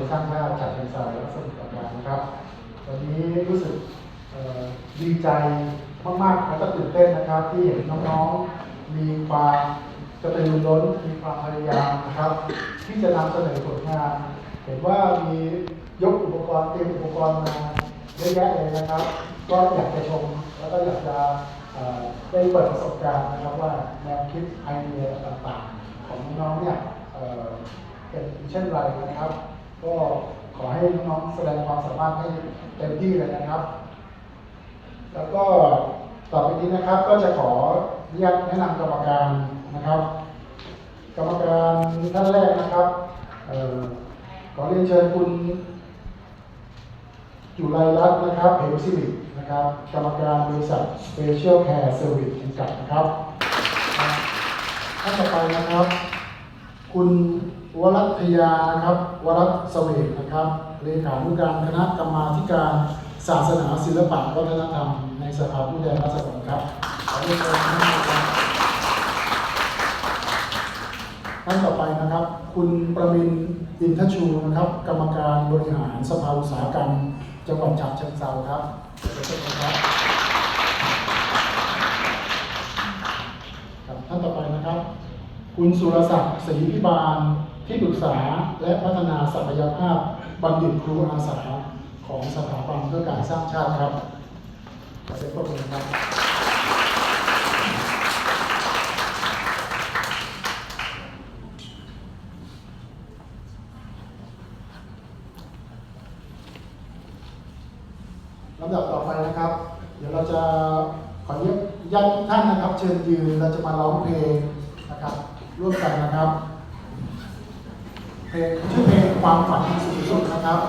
ญสร้างชาติจากเป็นสายและสมุทรปราการนะครับ วันนี้รู้สึกดีใจมากๆและก็ตื่นเต้นนะครับ ที่เห็นน้องๆมีความกระตือรือร้นมีความพยายามนะครับ ที่จะนำเสนอผลงาน เห็นว่ามียกอุปกรณ์เตรียมอุปกรณ์มาเยอะแยะเลยนะครับ ก็อยากจะชมแล้วก็อยากจะได้เปิดประสบการณ์นะครับว่าแนวคิดไอเดียต่างๆ ของน้องๆเนี่ยเป็นเช่นไรนะครับ ก็ขอให้น้องๆแสดงความสามารถให้เต็มที่เลยนะครับ แล้วก็ต่อไปนี้นะครับก็จะขออนุญาตแนะนำกรรมการนะครับ กรรมการท่านแรกนะครับออขอเรียนเชิญคุณจุไรรัตน์นะครับเหมสิรินะครับ กรรมการบริษัท Special Care Service จำกัดนะครับท่านต่อไปนะครับ คุณวรัตยานะครับ วรัตเสวกนะครับเลขานุการคณะกรรมาธิการศาสนาศิลปะวัฒนธรรม ในสภาผู้แทนราษฎรครับขอเชิญท่านนะครับท่านต่อไปนะครับ คุณประมินอินทชูนะครับ กรรมการบริหารสภาอุตสาหกรรม จังหวัดฉะเชิงเทราครับขอเชิญครับครับท่านต่อไปนะครับ คุณสุรศักดิ์ศรีพิบาลที่ปรึกษาและพัฒนาศักยภาพบัณฑิตครูอาสาของสถาบันเพื่อการสร้างชาติครับขอเสียงปรบมือครับลำดับต่อไปนะครับ เดี๋ยวเราจะขออนุญาตทุกท่านนะครับ เชิญยืนเราจะมาร้องเพลงนะครับ ร่วมกันนะครับเพลงชื่อเพลงความฝันสุดสุดนะครับ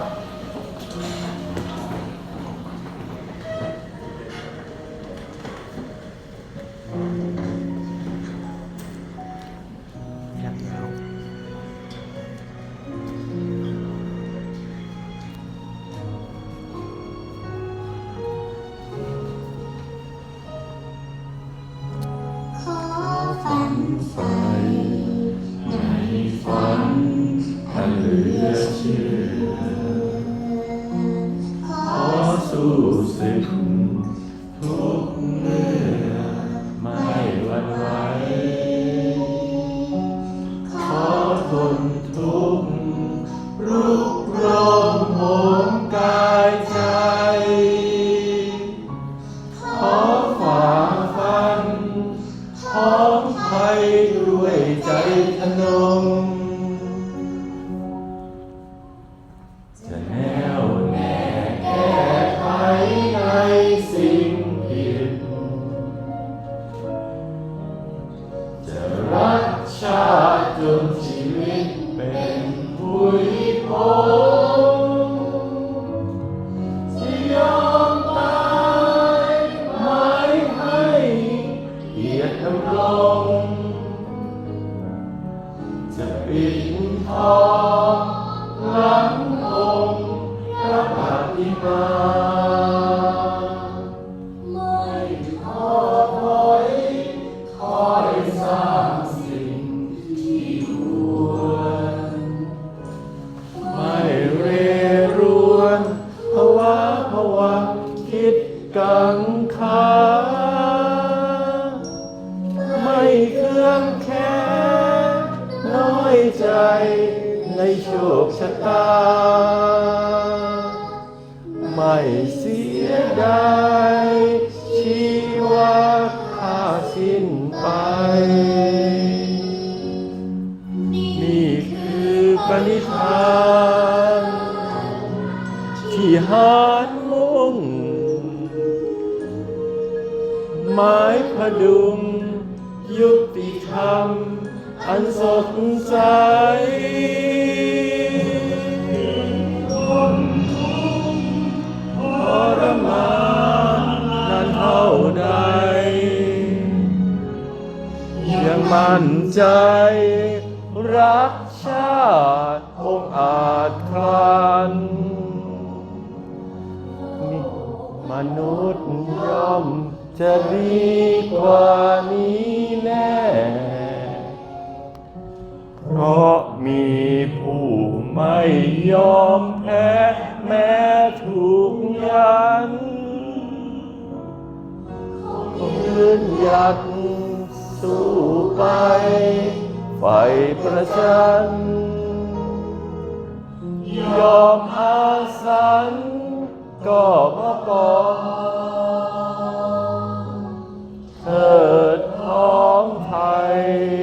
ติจนชีวิตเป็นผุยพงจะยอมตายไม่ให้เกียรติดำรงจะปิดทองหลังองค์พระปฏิมาไม่ท้อถอยคอยสร้าง กังขาไม่เครื่องแค้นน้อยใจในโชคชะตา ไม่เสียดายชีวาข้าสิ้นไป นี่คือปณิธานที่หา หมายพดุง ยุติธรรม อันสดใสทรมานนานเท่าใดยังมั่นใจ รักชาติองอาจคลันนี่มนุษย์ย่อม จะดีกว่านี้แน่ เพราะมีผู้ไม่ยอมแพ้แม้ถูกยันยืนหยัดสู้ไปไฟประชัน ยอมอาสันก็เพราปอง Bye.